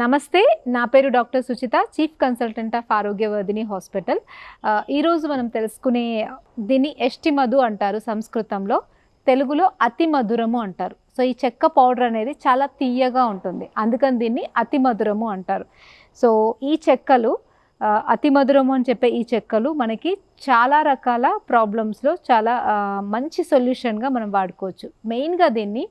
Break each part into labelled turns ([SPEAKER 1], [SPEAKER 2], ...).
[SPEAKER 1] నమస్తే నా పేరు doctor Suchitha chief consultant of Arogyavardhini hospital. ఈరోజు మనం తెలుసుకునే దీన్ని ఎష్టి మధు అంటారు సంస్కృతంలో తెలుగులో అతి మధురము అంటారు. సో ఈ చెక్క పౌడర్ అనేది చాలా తీయగా ఉంటుంది అందుకని దీన్ని అతి మధురము అంటారు. సో ఈ చెక్కలు అతి మధురము అని చెప్పే ఈ చెక్కలు మనకి చాలా రకాల ప్రాబ్లమ్స్లో చాలా మంచి సొల్యూషన్గా మనం వాడుకోవచ్చు. మెయిన్గా దీన్ని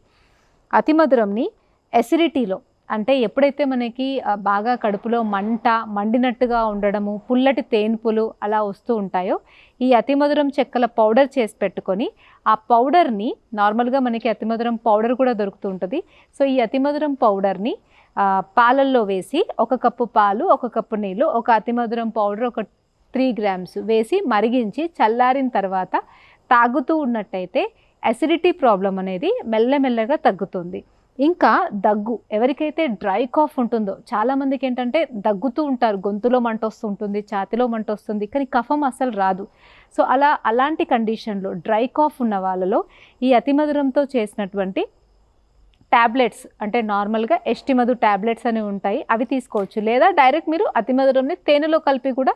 [SPEAKER 1] అతి మధురంని ఎసిడిటీలో అంటే ఎప్పుడైతే మనకి బాగా కడుపులో మంట మండినట్టుగా ఉండడము పుల్లటి తేన్పులు అలా వస్తూ ఉంటాయో ఈ అతిమధురం చెక్కల పౌడర్ చేసి పెట్టుకొని ఆ పౌడర్ని నార్మల్గా మనకి అతిమధురం పౌడర్ కూడా దొరుకుతూ ఉంటుంది. సో ఈ అతిమధురం పౌడర్ని పాలల్లో వేసి ఒక కప్పు పాలు ఒక కప్పు నీళ్ళు ఒక అతిమధురం పౌడర్ ఒక త్రీ గ్రామ్స్ వేసి మరిగించి చల్లారిన తర్వాత తాగుతూ ఉన్నట్టయితే అసిడిటీ ప్రాబ్లం అనేది మెల్లమెల్లగా తగ్గుతుంది. ఇంకా దగ్గు. ఎవరికైతే డ్రై కాఫ్ ఉంటుందో చాలామందికి ఏంటంటే దగ్గుతూ ఉంటారు. గొంతులో మంట వస్తుంటుంది ఛాతిలో మంట వస్తుంది కానీ కఫం అసలు రాదు. సో అలా అలాంటి కండిషన్లో డ్రై కాఫ్ ఉన్న వాళ్ళలో ఈ అతిమధురంతో చేసినటువంటి ట్యాబ్లెట్స్ అంటే నార్మల్గా ఎస్టిమధు ట్యాబ్లెట్స్ అని ఉంటాయి అవి తీసుకోవచ్చు. లేదా డైరెక్ట్ మీరు అతిమధురంని తేనెలో కలిపి కూడా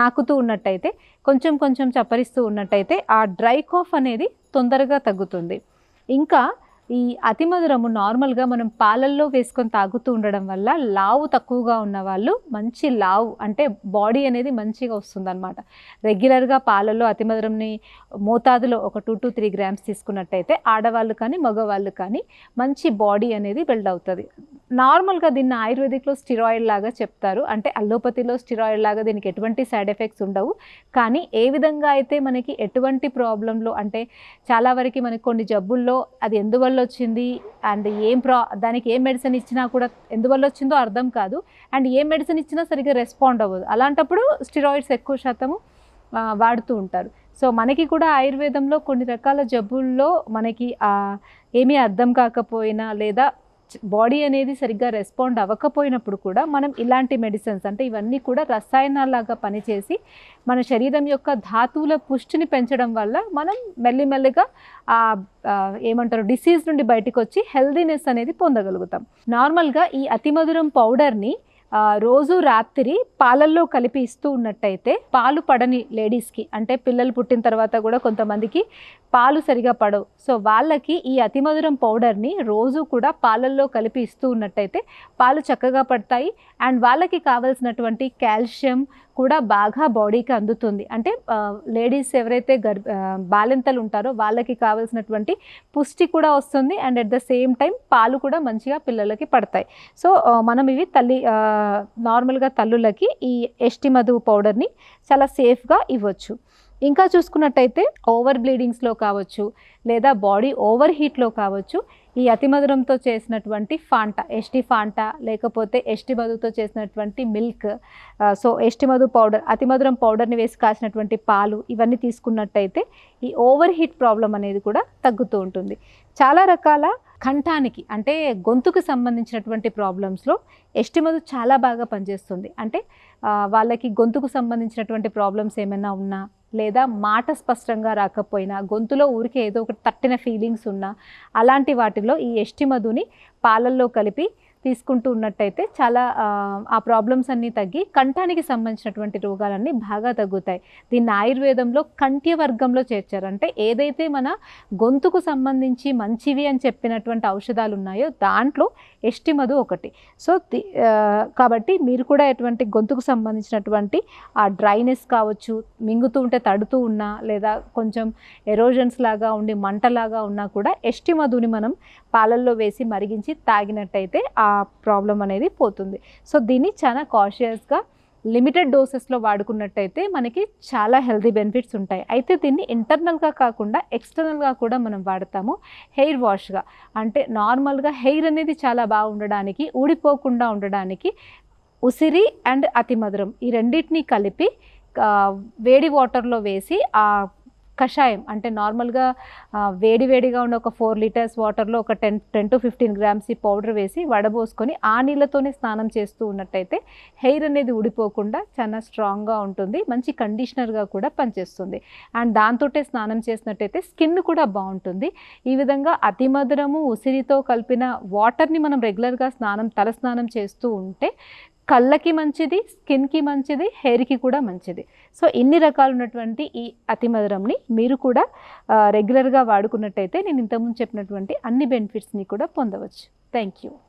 [SPEAKER 1] నాకుతూ ఉన్నట్టయితే కొంచెం కొంచెం చప్పరిస్తూ ఉన్నట్టయితే ఆ డ్రై కాఫ్ అనేది తొందరగా తగ్గుతుంది. ఇంకా ఈ అతిమధురము నార్మల్గా మనం పాలల్లో వేసుకొని తాగుతూ ఉండడం వల్ల లావు తక్కువగా ఉన్న వాళ్ళు మంచి లావు అంటే బాడీ అనేది మంచిగా వస్తుందన్నమాట. రెగ్యులర్గా పాలల్లో అతిమధురంని మోతాదులో ఒక టూ టు త్రీ గ్రామ్స్ తీసుకున్నట్టయితే ఆడవాళ్ళు కానీ మగవాళ్ళు కానీ మంచి బాడీ అనేది బిల్డ్ అవుతుంది. నార్మల్గా దీన్ని ఆయుర్వేదిక్లో స్టిరాయిడ్ లాగా చెప్తారు. అంటే అల్లోపతిలో స్టిరాయిడ్ లాగా దీనికి ఎటువంటి సైడ్ ఎఫెక్ట్స్ ఉండవు. కానీ ఏ విధంగా అయితే మనకి ఎటువంటి ప్రాబ్లంలో అంటే చాలా వరకు మనకి కొన్ని జబ్బుల్లో అది ఎందువల్ల వచ్చింది? అండ్ ఏం ప్రా దానికి ఏ మెడిసిన్ ఇచ్చినా కూడా ఎందువల్ల వచ్చిందో అర్థం కాదు. అండ్ ఏ మెడిసిన్ ఇచ్చినా సరిగ్గా రెస్పాండ్ అవ్వదు. అలాంటప్పుడు స్టిరాయిడ్స్ ఎక్కువ శాతము వాడుతూ ఉంటారు. సో మనకి కూడా ఆయుర్వేదంలో కొన్ని రకాల జబ్బుల్లో మనకి ఏమీ అర్థం కాకపోయినా లేదా బాడీ అనేది సరిగ్గా రెస్పాండ్ అవ్వకపోయినప్పుడు కూడా మనం ఇలాంటి మెడిసిన్స్ అంటే ఇవన్నీ కూడా రసాయనాలాగా పనిచేసి మన శరీరం యొక్క ధాతువుల పుష్టిని పెంచడం వల్ల మనం మెల్లిమెల్లిగా ఆ ఏమంటారు డిసీజ్ నుండి బయటకు వచ్చి హెల్దీనెస్ అనేది పొందగలుగుతాం. నార్మల్గా ఈ అతిమధురం పౌడర్ని రోజు రాత్రి పాలల్లో కలిపి ఇస్తూ ఉన్నట్టయితే పాలు పడని లేడీస్కి అంటే పిల్లలు పుట్టిన తర్వాత కూడా కొంతమందికి పాలు సరిగా పడవు. సో వాళ్ళకి ఈ అతిమధురం పౌడర్ని రోజు కూడా పాలల్లో కలిపి ఇస్తూ ఉన్నట్టయితే పాలు చక్కగా పడతాయి. అండ్ వాళ్ళకి కావాల్సినటువంటి కాల్షియం కూడా బాగా బాడీకి అందుతుంది. అంటే లేడీస్ ఎవరైతే గర్భ బాలింతలు ఉంటారో వాళ్ళకి కావాల్సినటువంటి పుష్టి కూడా వస్తుంది. And at the same time పాలు కూడా మంచిగా పిల్లలకి పడతాయి. సో మనం ఇవి తల్లి నార్మల్గా తల్లులకి ఈ ఎష్టి మధు పౌడర్ని చాలా సేఫ్గా ఇవ్వచ్చు. ఇంకా చూసుకున్నట్టయితే ఓవర్ బ్లీడింగ్స్లో కావచ్చు లేదా బాడీ ఓవర్ హీట్లో కావచ్చు ఈ అతిమధురంతో చేసినటువంటి ఫాంటా ఎస్టి ఫాంటా లేకపోతే ఎస్టి మధుతో చేసినటువంటి మిల్క్ సో ఎస్టి మధు పౌడర్ అతిమధురం పౌడర్ని వేసి కాసినటువంటి పాలు ఇవన్నీ తీసుకున్నట్టయితే ఈ ఓవర్ హీట్ ప్రాబ్లం అనేది కూడా తగ్గుతూ ఉంటుంది. చాలా రకాల కంఠానికి అంటే గొంతుకు సంబంధించినటువంటి ప్రాబ్లమ్స్లో ఎస్టిమధు చాలా బాగా పనిచేస్తుంది. అంటే వాళ్ళకి గొంతుకు సంబంధించినటువంటి ప్రాబ్లమ్స్ ఏమైనా ఉన్నా లేదా మాట స్పష్టంగా రాకపోయినా గొంతులో ఊరికే ఏదో ఒకటి తట్టిన ఫీలింగ్స్ ఉన్నా అలాంటి వాటిలో ఈ ఎస్టి మధుని పాలల్లో కలిపి తీసుకుంటూ ఉన్నట్టయితే చాలా ఆ, ప్రాబ్లమ్స్ అన్నీ తగ్గి కంఠానికి సంబంధించినటువంటి రోగాలన్నీ బాగా తగ్గుతాయి. దీన్ని ఆయుర్వేదంలో కంఠ్య వర్గంలో చేర్చారు. అంటే ఏదైతే మన గొంతుకు సంబంధించి మంచివి అని చెప్పినటువంటి ఔషధాలు ఉన్నాయో దాంట్లో ఎస్టిమధు ఒకటి. సో కాబట్టి మీరు కూడా ఎటువంటి గొంతుకు సంబంధించినటువంటి ఆ డ్రైనెస్ కావచ్చు మింగుతూ ఉంటే తడుతూ ఉన్నా లేదా కొంచెం ఎరోజన్స్ లాగా ఉండి మంటలాగా ఉన్నా కూడా ఎస్టిమధుని మనం పాలల్లో వేసి మరిగించి తాగినట్టయితే ఆ ప్రాబ్లం అనేది పోతుంది. సో దీన్ని చాలా కాషియస్గా లిమిటెడ్ డోసెస్లో వాడుకున్నట్టయితే మనకి చాలా హెల్తీ బెనిఫిట్స్ ఉంటాయి. అయితే దీన్ని ఇంటర్నల్గా కాకుండా ఎక్స్టర్నల్గా కూడా మనం వాడతాము హెయిర్ వాష్గా అంటే నార్మల్గా హెయిర్ అనేది చాలా బాగా ఉండడానికి ఊడిపోకుండా ఉండడానికి ఉసిరి అండ్ అతిమధురం ఈ రెండింటినీ కలిపి వేడి వాటర్లో వేసి ఆ కషాయం అంటే నార్మల్గా వేడి వేడిగా ఉన్న ఒక ఫోర్ లీటర్స్ వాటర్లో ఒక ten ten to fifteen grams ఈ పౌడర్ వేసి వడబోసుకొని ఆ నీళ్ళతోనే స్నానం చేస్తూ ఉన్నట్టయితే హెయిర్ అనేది ఊడిపోకుండా చాలా స్ట్రాంగ్గా ఉంటుంది మంచి కండిషనర్గా కూడా పనిచేస్తుంది. అండ్ దాంతోటే స్నానం చేసినట్టయితే స్కిన్ కూడా బాగుంటుంది. ఈ విధంగా అతి మధురము ఉసిరితో కలిపిన వాటర్ని మనం రెగ్యులర్గా స్నానం తల స్నానం చేస్తూ ఉంటే కళ్ళకి మంచిది స్కిన్కి మంచిది హెయిర్కి కూడా మంచిది. సో ఇన్ని రకాలు ఉన్నటువంటి ఈ అతి మధురంని మీరు కూడా రెగ్యులర్గా వాడుకున్నట్టయితే నేను ఇంతకుముందు చెప్పినటువంటి అన్ని బెనిఫిట్స్ని కూడా పొందవచ్చు. Thank you